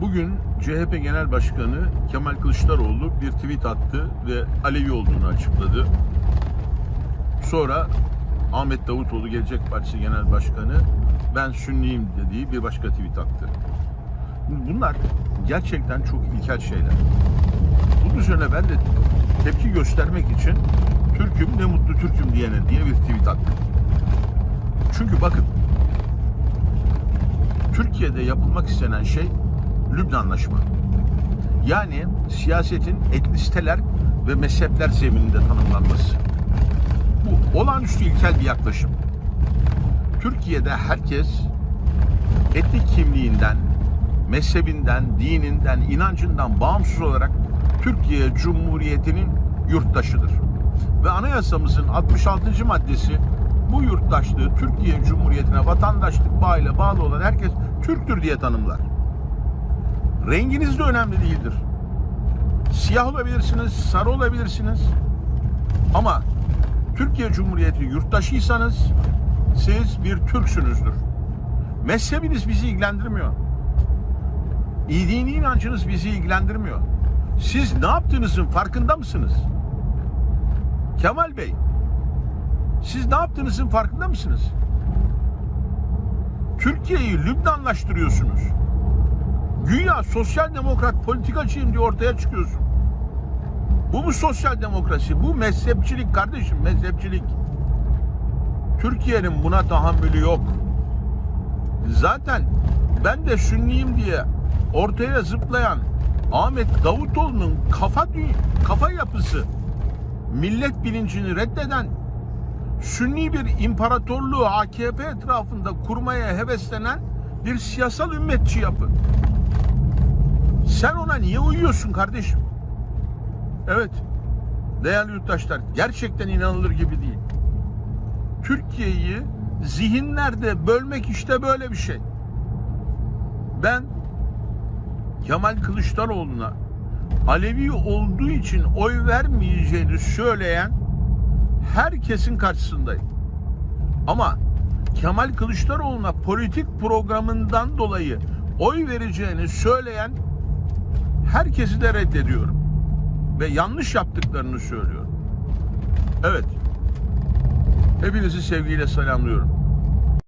Bugün CHP Genel Başkanı Kemal Kılıçdaroğlu bir tweet attı ve Alevi olduğunu açıkladı. Sonra Ahmet Davutoğlu Gelecek Partisi Genel Başkanı ben Sünniyim dediği bir başka tweet attı. Bunlar gerçekten çok ilkel şeyler. Bunun üzerine ben de tepki göstermek için Türk'üm ne mutlu Türk'üm diyene diye bir tweet attım. Çünkü bakın Türkiye'de yapılmak istenen şey Lübnanlaşma. Yani siyasetin etnisteler ve mezhepler zemininde tanımlanması. Bu olağanüstü ilkel bir yaklaşım. Türkiye'de herkes etnik kimliğinden, mezhebinden, dininden, inancından bağımsız olarak Türkiye Cumhuriyeti'nin yurttaşıdır. Ve anayasamızın 66. maddesi bu yurttaşlığı Türkiye Cumhuriyeti'ne vatandaşlık bağıyla bağlı olan herkes Türktür diye tanımlar. Renginiz de önemli değildir. Siyah olabilirsiniz, sarı olabilirsiniz. Ama Türkiye Cumhuriyeti yurttaşıysanız siz bir Türksünüzdür. Mezhebiniz bizi ilgilendirmiyor. Dini inancınız bizi ilgilendirmiyor. Siz ne yaptığınızın farkında mısınız? Kemal Bey, siz ne yaptığınızın farkında mısınız? Türkiye'yi Lübnanlaştırıyorsunuz. Güya sosyal demokrat politikacıyım diye ortaya çıkıyorsun. Bu mu sosyal demokrasi? Bu mezhepçilik kardeşim, mezhepçilik. Türkiye'nin buna tahammülü yok. Zaten ben de Sünniyim diye ortaya zıplayan Ahmet Davutoğlu'nun kafa kafa yapısı millet bilincini reddeden Sünni bir imparatorluğu AKP etrafında kurmaya heveslenen bir siyasal ümmetçi yapı. Sen ona niye uyuyorsun kardeşim? Evet. Değerli yurttaşlar gerçekten inanılır gibi değil. Türkiye'yi zihinlerde bölmek işte böyle bir şey. Ben Kemal Kılıçdaroğlu'na Alevi olduğu için oy vermeyeceğini söyleyen herkesin karşısındayım. Ama Kemal Kılıçdaroğlu'na politik programından dolayı oy vereceğini söyleyen herkesi de reddediyorum. Ve yanlış yaptıklarını söylüyorum. Evet. Hepinizi sevgiyle selamlıyorum.